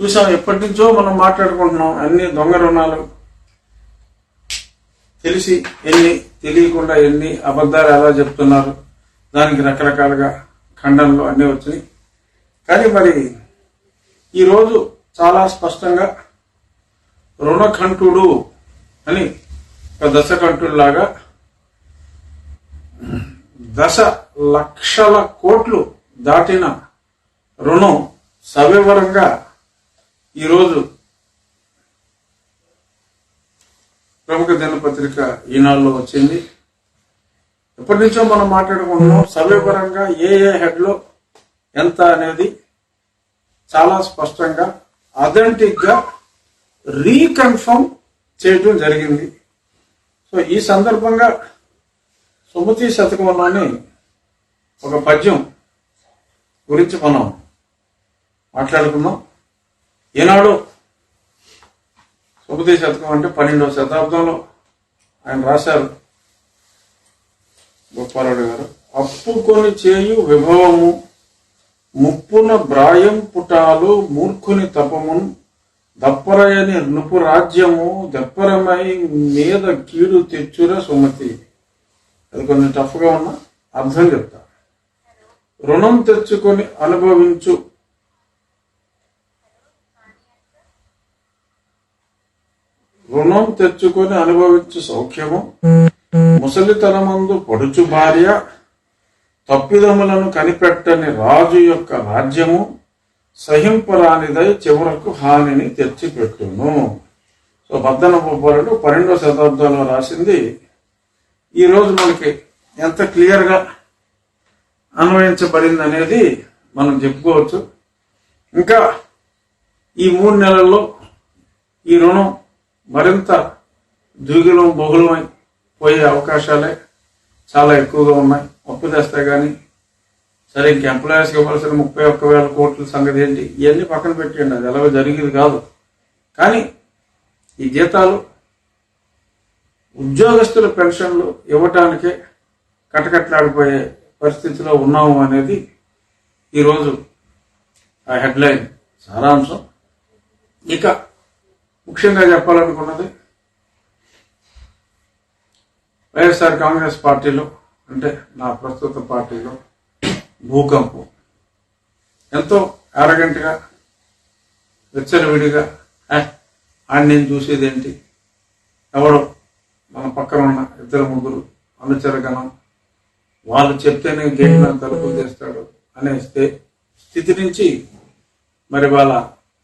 చూసాం ఎప్పటి నుంచో మనం మాట్లాడుకుంటున్నాం. అన్ని దొంగ రుణాలు. తెలిసి ఎన్ని తెలియకుండా ఎన్ని అబద్ధాలు ఎలా చెప్తున్నారు. దానికి రకరకాలుగా ఖండనలు అన్నీ వచ్చినాయి. కానీ మరి ఈరోజు చాలా స్పష్టంగా రుణకంఠుడు అని ఒక దశకంఠుడిలాగా దశ లక్షల కోట్లు దాటిన రుణం సవివరంగా ఈరోజు ప్రముఖ దినపత్రిక ఈనాడులో వచ్చింది. ఎప్పటి నుంచో మనం మాట్లాడుకుంటున్నాం. సవివరంగా ఏ ఏ హెడ్లో ఎంత అనేది చాలా స్పష్టంగా అథెంటిక్గా రీకన్ఫర్మ్ చేయడం జరిగింది. సో ఈ సందర్భంగా సుమతి శతకంలోని ఒక పద్యం గురించి మనం మాట్లాడుకున్నాం ఈనాడు సుమతి శతకం అంటే పన్నెండవ శతాబ్దంలో ఆయన రాశారు. గోపాలుడు గారు అప్పుకొని చేయు విభవము ముప్పున బ్రాయం పుటాలు మూర్ఖుని తపమున్ దప్పరయని నృపు రాజ్యము దప్పరమై మీద కీడు తెచ్చుర సుమతి. అది కొంచెం టఫ్గా ఉన్నా అర్థం చెప్తా. రుణం తెచ్చుకొని అనుభవించు రుణం తెచ్చుకొని అనుభవించు సౌఖ్యము ముసలితనమందు పొడుచు భార్య తప్పిదములను కనిపెట్టని రాజు యొక్క రాజ్యము సహింపరానిదై చివరకు హానిని తెచ్చిపెట్టును. సో బద్దన గోపాలుడు పన్నెండవ శతాబ్దంలో రాసింది ఈ రోజు మనకి ఎంత క్లియర్గా అన్వయించబడింది అనేది మనం చెప్పుకోవచ్చు. ఇంకా ఈ మూడు నెలల్లో ఈ రుణం మరింత ద్విగులం బహుళమై పోయే అవకాశాలే చాలా ఎక్కువగా ఉన్నాయి. అప్పు తెస్తే కానీ సరే ఇంక ఎంప్లాయర్స్కి ఇవ్వాల్సిన ముప్పై ఒక్క వేల కోట్ల సంగతి ఏంటి? ఇవన్నీ పక్కన పెట్టండి అది ఎలాగో జరిగేది కాదు. కానీ ఈ జీతాలు ఉద్యోగస్తుల పెన్షన్లు ఇవ్వటానికే కటకట్లాడిపోయే పరిస్థితిలో ఉన్నాము అనేది ఈరోజు ఆ హెడ్లైన్. సారాంశం. ఇక ముఖ్యంగా చెప్పాలనుకున్నది వైఎస్ఆర్ కాంగ్రెస్ పార్టీలో అంటే నా ప్రస్తుత పార్టీలో భూకంపం. ఎంతో అరగంటగా విచ్చలవిడిగా "ఏ, ఆయన నేను చూసేదేంటి ఎవరు మన పక్కన ఉన్న ఇద్దరు ముగ్గురు అనుచర గణం వాళ్ళు చెప్తేనే గేట్ తలుపులు తెస్తాడు అనే స్థితి నుంచి మరి వాళ్ళ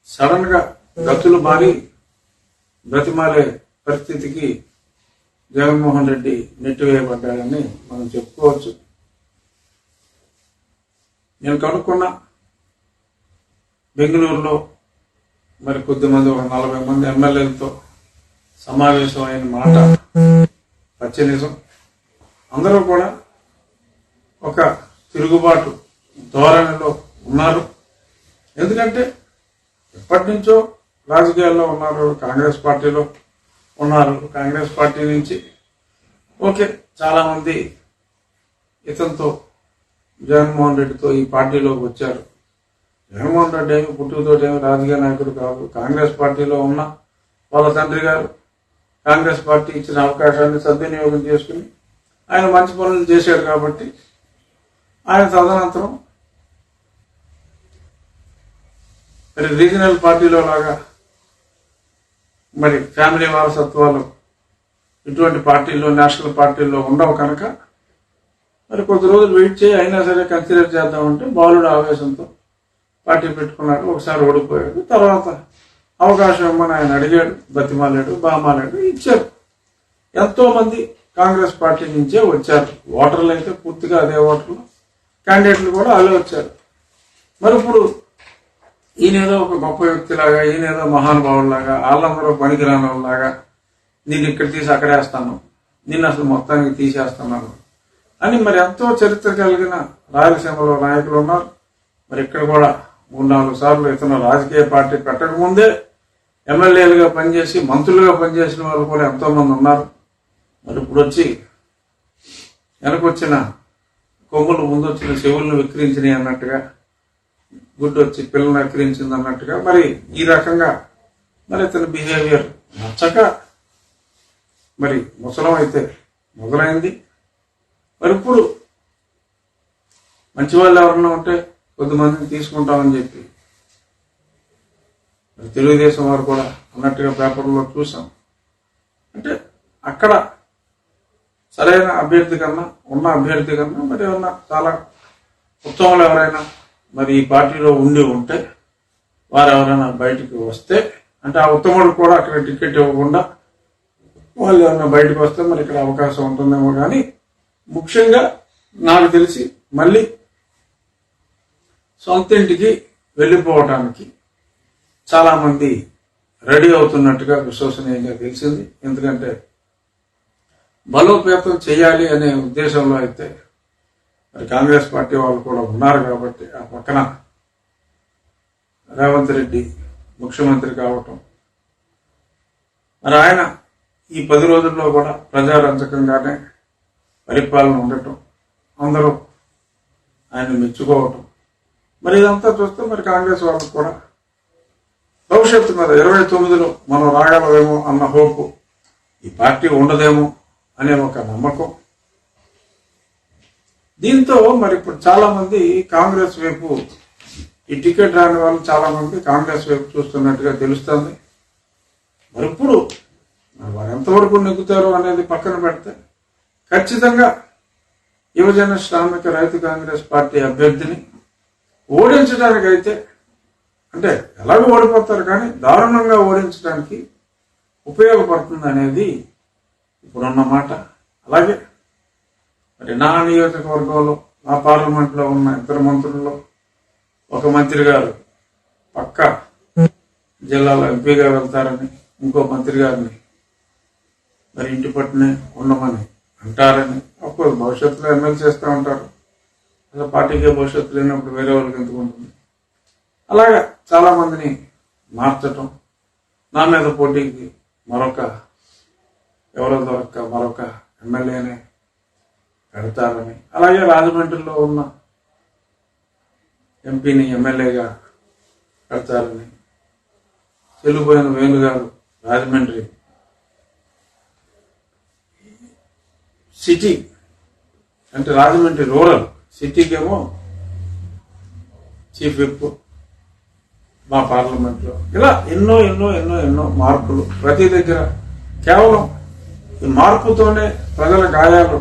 సడన్గా గతులు మారి బ్రతిమాలే పరిస్థితికి జగన్మోహన్ రెడ్డి నెట్టివేయబడ్డాడని మనం చెప్పుకోవచ్చు. నేను కనుక్కున్న బెంగళూరులో మరి కొద్దిమంది ఒక నలభై మంది ఎమ్మెల్యేలతో సమావేశం అయిన మాట పచ్చనిజం అందరూ కూడా ఒక తిరుగుబాటు ధోరణిలో ఉన్నారు. ఎందుకంటే ఎప్పటి నుంచో రాజకీయాల్లో ఉన్నారు కాంగ్రెస్ పార్టీలో ఉన్నారు. కాంగ్రెస్ పార్టీ నుంచి ఓకే చాలామంది ఇతనితో జగన్మోహన్ రెడ్డితో ఈ పార్టీలోకి వచ్చారు. జగన్మోహన్ రెడ్డి ఏమి పుట్టుకతో ఏమి రాజకీయ నాయకుడు కాదు. కాంగ్రెస్ పార్టీలో ఉన్న వాళ్ళ తండ్రి గారు కాంగ్రెస్ పార్టీ ఇచ్చిన అవకాశాన్ని సద్వినియోగం చేసుకుని ఆయన మంచి పనులు చేశాడు కాబట్టి ఆయన తదనంతరం రీజనల్ పార్టీలో లాగా మరి ఫ్యామిలీ వారసత్వాలు ఇటువంటి పార్టీల్లో నేషనల్ పార్టీల్లో ఉండవు కనుక మరి కొద్ది రోజులు వెయిట్ చేయి అయినా సరే కన్సిడర్ చేద్దామంటే బాలుడు ఆవేశంతో పార్టీ పెట్టుకున్నాడు ఒకసారి ఓడిపోయాడు తర్వాత అవకాశం ఇమ్మని ఆయన అడిగాడు బతిమాలాడు బామాలాడు ఇచ్చారు. ఎంతో మంది కాంగ్రెస్ పార్టీ నుంచే వచ్చారు. ఓటర్లు అయితే పూర్తిగా అదే ఓటర్లు క్యాండిడేట్లు కూడా అలా వచ్చారు. మరి ఇప్పుడు ఈయనేదో ఒక గొప్ప వ్యక్తిలాగా ఈయనేదో మహానుభావులాగా వాళ్ళందరూ పనికిరాని వాళ్ళలాగా నేను ఇక్కడ తీసి అక్కడ వేస్తాను. నిన్ను అసలు మొత్తానికి తీసేస్తున్నాను. అని మరి ఎంతో చరిత్ర కలిగిన రాయలసీమలో నాయకులు ఉన్నారు. మరి ఇక్కడ కూడా మూడు నాలుగు సార్లు ఇతను రాజకీయ పార్టీ పెట్టకముందే ఎమ్మెల్యేలుగా పనిచేసి మంత్రులుగా పనిచేసిన వాళ్ళు కూడా ఎంతో మంది ఉన్నారు. మరి ఇప్పుడు వచ్చి వెనకొచ్చిన కొమ్ములు ముందు వచ్చిన చెవులను విక్రించినాయి అన్నట్టుగా గుడ్డు వచ్చి పిల్లల్ని ఎక్కిరించింది అన్నట్టుగా మరి ఈ రకంగా మరి ఇతని బిహేవియర్ నచ్చక మరి ముసలం అయితే మొదలైంది. మరి ఇప్పుడు మంచి వాళ్ళు ఎవరన్నా ఉంటే కొద్దిమందిని తీసుకుంటామని చెప్పి. మరి తెలుగుదేశం వారు కూడా అన్నట్టుగా పేపర్లో చూసాం. అంటే అక్కడ సరైన అభ్యర్థి కన్నా ఉన్న అభ్యర్థి కన్నా మరి ఏమన్నా చాలా ఉత్సవాలు ఎవరైనా మరి ఈ పార్టీలో ఉండి ఉంటే వారు ఎవరైనా బయటికి వస్తే అంటే ఆ ఉత్తముడు కూడా అక్కడ టికెట్ ఇవ్వకుండా వాళ్ళు ఏమైనా బయటకు వస్తే మరి ఇక్కడ అవకాశం ఉంటుందేమో కానీ ముఖ్యంగా నాకు తెలిసి మళ్ళీ సొంత ఇంటికి వెళ్ళిపోవటానికి చాలామంది రెడీ అవుతున్నట్టుగా విశ్వసనీయంగా తెలిసింది. ఎందుకంటే బలోపేతం చేయాలి అనే ఉద్దేశంలో అయితే కాంగ్రెస్ పార్టీ వాళ్ళు కూడా ఉన్నారు కాబట్టి ఆ పక్కన రేవంత్ రెడ్డి ముఖ్యమంత్రి కావటం. మరి ఆయన ఈ పది రోజుల్లో కూడా ప్రజారంజకంగానే పరిపాలన ఉండటం అందరూ ఆయన మెచ్చుకోవటం. మరి ఇదంతా చూస్తే మరి కాంగ్రెస్ వాళ్ళకు కూడా భవిష్యత్తు మీద ఇరవై తొమ్మిదిలో మనం రాగలమేమో అన్న హోపు ఈ పార్టీ ఉండదేమో అనే ఒక నమ్మకం దీంతో మరి ఇప్పుడు చాలా మంది కాంగ్రెస్ వైపు ఈ టికెట్ రాని వాళ్ళు చాలా మంది కాంగ్రెస్ వైపు చూస్తున్నట్టుగా తెలుస్తుంది. మరి ఇప్పుడు మరి వారు ఎంతవరకు నెగ్గుతారు అనేది పక్కన పెడితే ఖచ్చితంగా యువజన శ్రామిక రైతు కాంగ్రెస్ పార్టీ అభ్యర్థిని ఓడించడానికైతే అంటే ఎలాగో ఓడిపోతారు కానీ దారుణంగా ఓడించడానికి ఉపయోగపడుతుంది అనేది ఇప్పుడున్న మాట. అలాగే మరి నా నియోజకవర్గంలో నా పార్లమెంట్లో ఉన్న ఇద్దరు మంత్రుల్లో ఒక మంత్రి గారు పక్క జిల్లాలో ఎంపీగా వెళ్తారని ఇంకో మంత్రి గారిని మరి ఇంటి పట్టునే ఉండమని అంటారని అప్పుడు భవిష్యత్తులో ఎమ్మెల్యే చేస్తూ ఉంటారు. అసలు పార్టీకే భవిష్యత్తు లేనప్పుడు వేరే వాళ్ళకి ఎందుకు ఉంటుంది? అలాగా చాలా మందిని మార్చటం నా మీద పోటీకి మరొక ఎవరో దొరక్క మరొక ఎమ్మెల్యేనే పెడతారని అలాగే రాజమండ్రిలో ఉన్న ఎంపీని ఎమ్మెల్యేగా పెడతారని చెల్లిపోయిన వేణుగారు రాజమండ్రి. సిటీ అంటే రాజమండ్రి రూరల్ సిటీకేమో చీఫ్ విప్ మా పార్లమెంట్లో. ఇలా ఎన్నో ఎన్నో ఎన్నో ఎన్నో మార్పులు ప్రతి దగ్గర. కేవలం ఈ మార్పుతోనే ప్రజల గాయాలు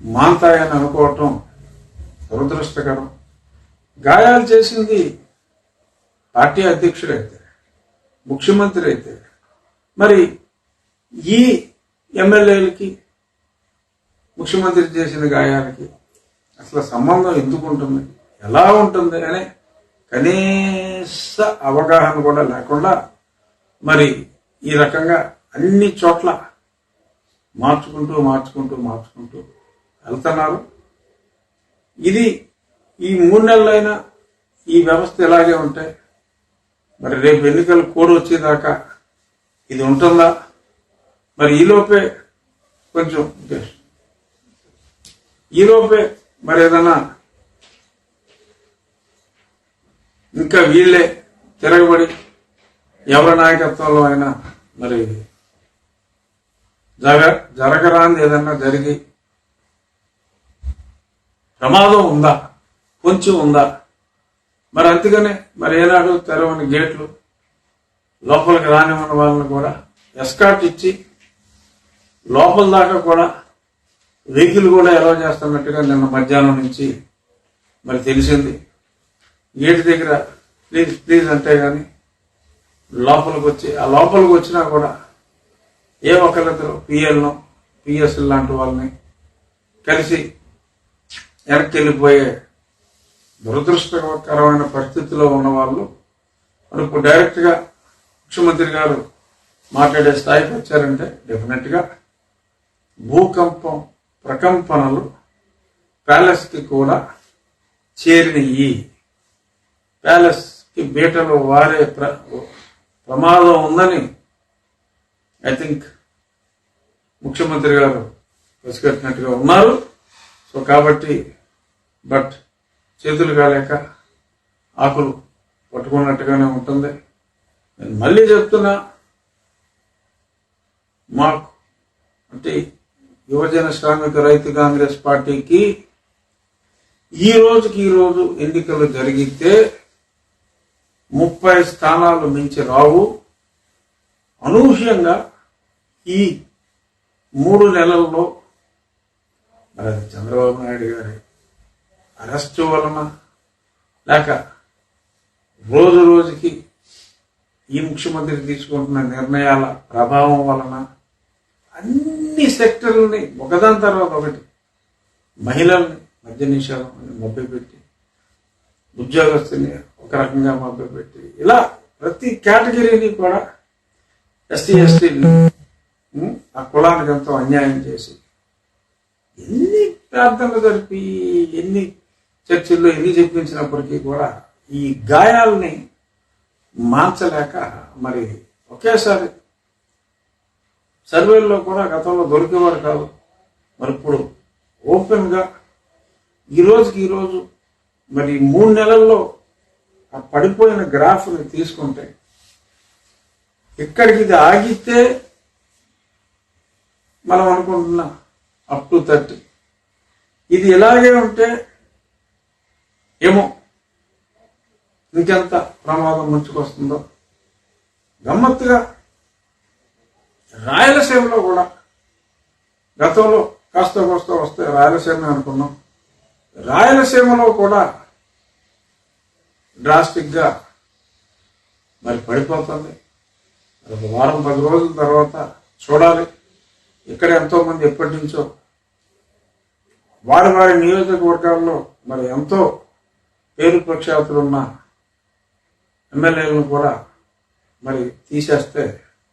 మాంతాయని అనుకోవటం దురదృష్టకరం. గాయాలు చేసింది పార్టీ అధ్యక్షుడైతే ముఖ్యమంత్రి అయితే. మరి ఈ ఎమ్మెల్యేలకి ముఖ్యమంత్రి చేసిన గాయాలకి అసలు సంబంధం ఎందుకు ఉంటుంది ఎలా ఉంటుంది అనే కనీస అవగాహన కూడా లేకుండా మరి ఈ రకంగా అన్ని చోట్ల మార్చుకుంటూ మార్చుకుంటూ మార్చుకుంటూ వెళ్తున్నారు ఇది ఈ మూడు నెలలైనా ఈ వ్యవస్థ ఇలాగే ఉంటే మరి రేపు ఎన్నికల కోడ్ వచ్చేదాకా ఇది ఉంటుందా? మరి ఈలోపే కొంచెం ఈలోపే మరి ఏదైనా ఇంకా వీళ్ళే తిరగబడి ఎవరి నాయకత్వంలో అయినా మరి జరగ జరగరాంది ఏదన్నా జరిగి ప్రమాదం ఉందా? కొంచెం ఉందా? మరి అందుకనే మరి ఏనాడు తెరవని గేట్లు లోపలికి రానివ్వని వాళ్ళని కూడా ఎస్కాట్ ఇచ్చి లోపల దాకా కూడా వెహికల్ కూడా ఎలా చేస్తున్నట్టుగా నిన్న మధ్యాహ్నం నుంచి మరి తెలిసింది. గేట్ దగ్గర ప్లీజ్ ప్లీజ్ అంటే కానీ లోపలికి వచ్చి ఆ లోపలికి వచ్చినా కూడా ఏ ఒక్కరిద్దరు పిఎల్ను పిఎస్ఎల్ లాంటి వాళ్ళని కలిసి వెనక్కి వెళ్ళిపోయే దురదృష్టకరమైన పరిస్థితిలో ఉన్న వాళ్ళు మనకు డైరెక్ట్గా ముఖ్యమంత్రి గారు మాట్లాడే స్థాయికి వచ్చారంటే డెఫినెట్గా భూకంపం ప్రకంపనలు ప్యాలెస్కి కూడా చేరినయి. ప్యాలెస్కి బీటలు వారే ప్ర ప్రమాదం ఉందని ఐ థింక్ ముఖ్యమంత్రి గారు పసిగట్టినట్టుగా ఉన్నారు. సో కాబట్టి బట్ చేతులు కాలేక ఆకులు పట్టుకున్నట్టుగానే ఉంటుంది. నేను మళ్ళీ చెప్తున్నా మాకు అంటే యువజన శ్రామిక రైతు కాంగ్రెస్ పార్టీకి ఈ రోజుకి ఈ రోజు ఎన్నికలు జరిగితే ముప్పై స్థానాలు మించి రావు. అనూహ్యంగా ఈ మూడు నెలల్లో మరి చంద్రబాబు నాయుడు గారి అరెస్టు వలన. లేక రోజు రోజుకి ఈ ముఖ్యమంత్రి తీసుకుంటున్న నిర్ణయాల ప్రభావం వలన అన్ని సెక్టర్లని ఒకదాని తర్వాత ఒకటి మహిళల్ని మద్య నిషేధం మొబ్బి మభ్యపెట్టి ఉద్యోగస్తుని ఒక రకంగా మభ్యపెట్టి ఇలా ప్రతి కేటగిరీని కూడా ఎస్టీ ఎస్టీ ఆ కులానికి ఎంతో అన్యాయం చేసి ఎన్ని ప్రార్థనలు జరిపి ఎన్ని చర్చిల్లో ఎన్ని చెప్పించినప్పటికీ కూడా ఈ గాయాల్ని మార్చలేక మరి ఒకేసారి సర్వేల్లో కూడా గతంలో దొరికేవారు కాదు. మరి ఇప్పుడు ఓపెన్గా ఈరోజుకి ఈ రోజుకి రోజు మరి మూడు నెలల్లో ఆ పడిపోయిన గ్రాఫ్ని తీసుకుంటే ఇక్కడికి ఇది ఆగితే మనం అనుకుంటున్నాం అప్ టు థర్టీ ఇది ఇలాగే ఉంటే ఏమో? ఇంకెంత ప్రమాదం ముంచుకొస్తుందో? గమ్మత్తుగా రాయలసీమలో కూడా గతంలో కాస్త కోస్త వస్తే రాయలసీమ అనుకున్నాం. రాయలసీమలో కూడా డ్రాస్టిక్గా మరి పడిపోతుంది. ఒక వారం పది రోజుల తర్వాత చూడాలి. ఇక్కడ ఎంతో మంది ఎప్పటి నుంచో వారి వారి నియోజకవర్గాల్లో మరి ఎంతో పేరు ప్రఖ్యాతులున్న ఎమ్మెల్యేలను కూడా మరి తీసేస్తే